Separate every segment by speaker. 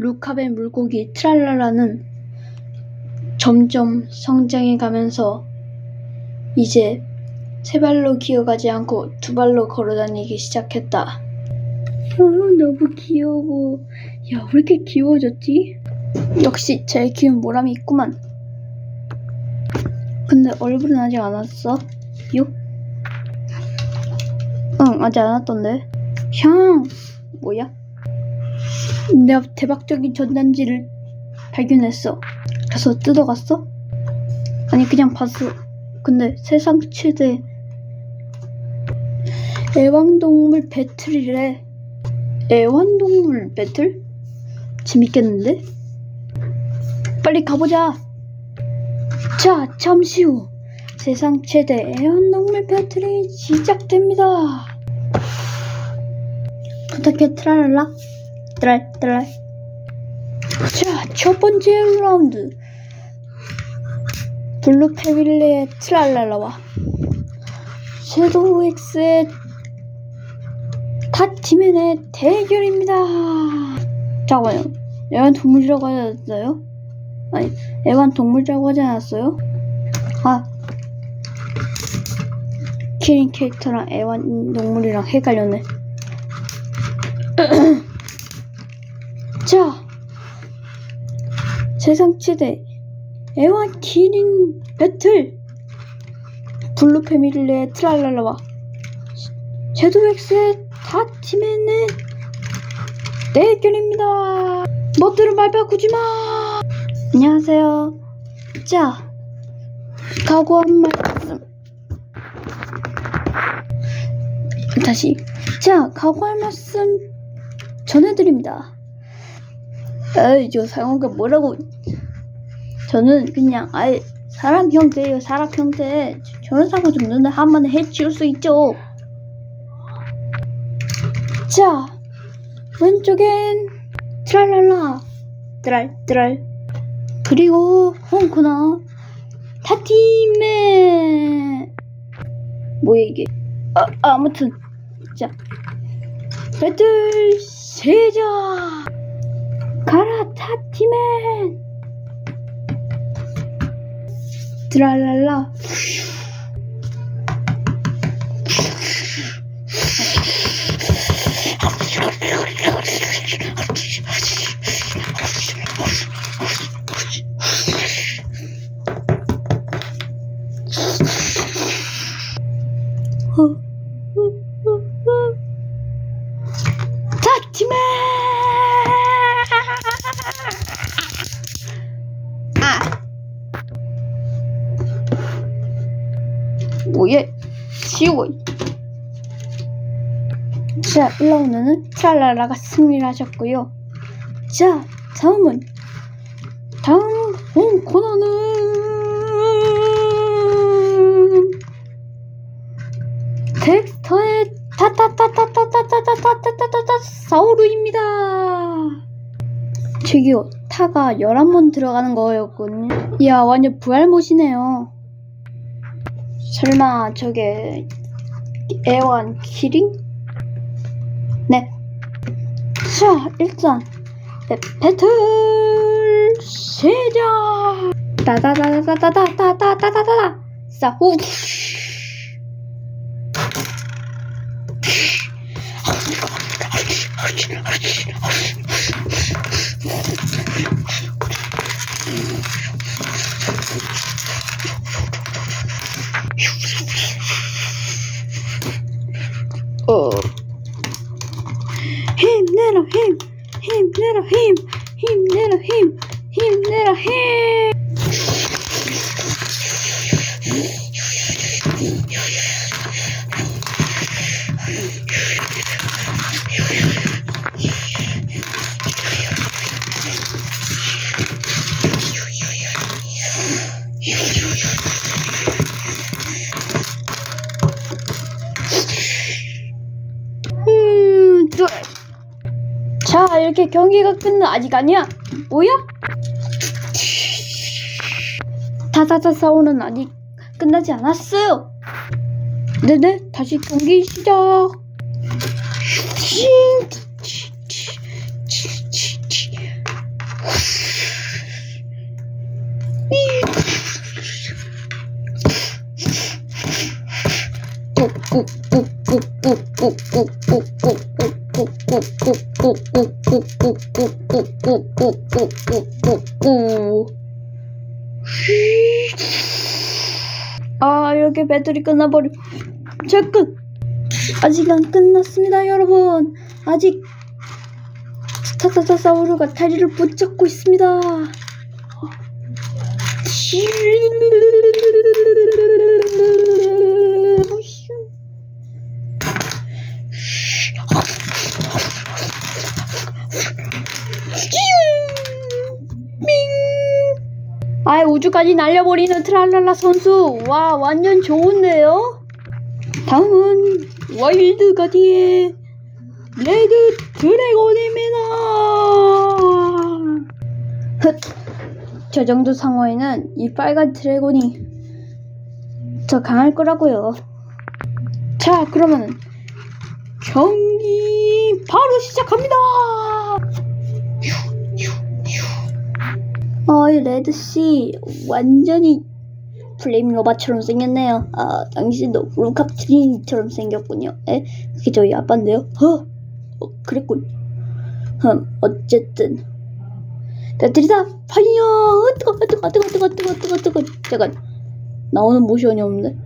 Speaker 1: 루카벤 물고기 트랄라라는 점점 성장해 가면서 이제 세 발로 기어가지 않고 두 발로 걸어 다니기 시작했다. 아, 너무 귀여워. 야, 왜 이렇게 귀여워졌지? 역시 제일 귀여운 보람이 있구만. 근데 얼굴은 아직 안 왔어? 요? 응, 아직 안 왔던데. 형, 뭐야? 내가 대박적인 전단지를 발견했어. 그래서 뜯어갔어? 아니, 그냥 봤어. 근데 세상 최대 애완동물 배틀이래. 애완동물 배틀? 재밌겠는데? 빨리 가보자. 자, 잠시 후 세상 최대 애완동물 배틀이 시작됩니다. 부탁해 트랄라 트랄 트랄. 자, 첫 번째 라운드. 블루 패밀리의 트랄랄라와 섀도우 엑스의 타티맨의 대결입니다. 잠깐만요. 애완 동물이라고 하지 않았어요? 아니, 애완 동물이라고 하지 않았어요? 아. 키링 캐릭터랑 애완 동물이랑 헷갈렸네. 자. 세상 최대 애완 키링 배틀! 블루 패밀리의 트랄랄라와 섀도우엑스의 타티맨의 대결입니다. 멋들은 말 바꾸지 마. 안녕하세요. 자, 각오한 말씀. 다시. 자, 각오할 말씀 전해드립니다. 에이, 저 상호가 뭐라고. 저는 그냥 아예 사람 형태예요, 사람 형태. 저런 사고 정도는 한 번에 해치울 수 있죠. 자, 왼쪽엔 트랄랄라, 트랄, 트랄. 그리고 홍코너 타티맨. 뭐야 이게? 아, 아무튼 자 배틀 시작. 핫, 핫, 티맨! 드랄랄라. 자, 티맨! 치워. 자, 1라운드는 트랄라라가 승리를 하셨고요. 자, 다음은 다음 홈 코너는 덱스터의 타타타타타타타타타타타타 사우루입니다. 저기요, 타가 11번 들어가는 거였거든요. 이야, 완전 부활못이네요. 설마 저게 애완 키링? 네. 자, 일단 배, 배틀 시작! 따다다다다다다다다다다다 싸후 이렇게 경기가 끝나 아직 아니야? 뭐야? 다다다 싸우는 아직 끝나지 않았어요. 네네 다시 경기 시작. 꾹꾹꾹꾹꾹꾹꾹꾹꾹꾹꾹꾹꾹꾹꾹꾹꾹꾹 아 이렇게 배터리 끝나버리 잠깐 아직 안 끝났습니다 여러분! 아직 스타타타사우루가 다리를 붙잡고 있습니다 우주까지 날려버리는 트랄랄라 선수 와 완전 좋은데요? 다음은 와일드 가디의 레드 드래곤입니다. 흑. 저 정도 상황에는 이 빨간 드래곤이 더 강할 거라고요. 자, 그러면 경기 바로 시작합니다. 어이 레드 씨 완전히 플레임 로바처럼 생겼네요. 아 당신도 루카트린처럼 생겼군요. 에 그게 저희 아빠인데요. 허 어, 그랬군. 흠 어쨌든 나들이다 파이어 뜨거 뜨거 뜨거 뜨거 뜨거 뜨거 뜨거 잠깐 나오는 모션이 없는데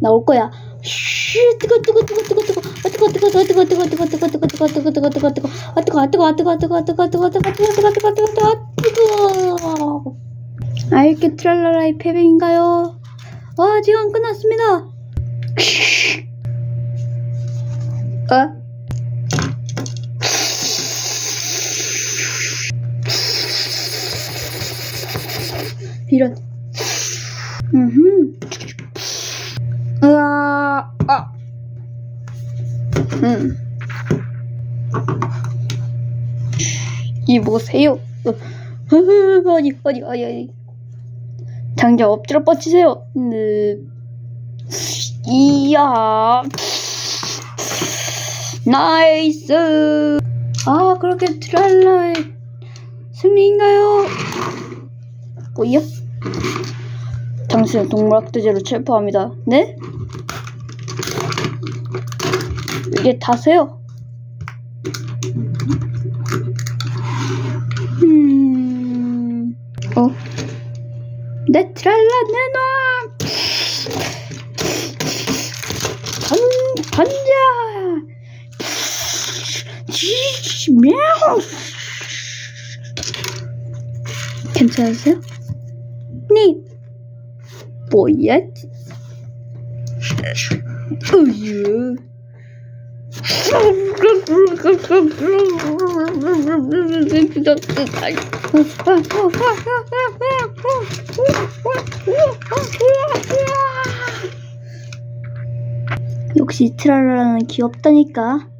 Speaker 1: 나올 거야. 쉬 뜨거 뜨거 뜨거 뜨거 뜨거 뜨거 뜨거 뜨거 뜨거 뜨거 뜨거 뜨거 뜨거 뜨거 뜨거 뜨거 뜨거 뜨거 아 뜨거 뜨거 뜨거 뜨거 뜨거 뜨거 뜨거 뜨거 뜨거 뜨거 뜨거 뜨거 뜨거 아 이렇게 트랄라라의 패배인가요? 와 아직 안 끝났습니다. 어? 이런. 음. 음. 이. 어. 어디 어디 어디 어디. 장자 엎드려 뻗치세요. 네. 이야. 나이스. 아 그렇게 트랄라의 승리인가요? 뭐야? 당신은 동물학대죄로 체포합니다. 네? 얘 타세요. 음, 어? 내 트랄라 내놔! 반, 반자! 지지, 명! 괜찮으세요? 네. 뭐야? 으유. 역시 트랄라라는 귀엽다니까.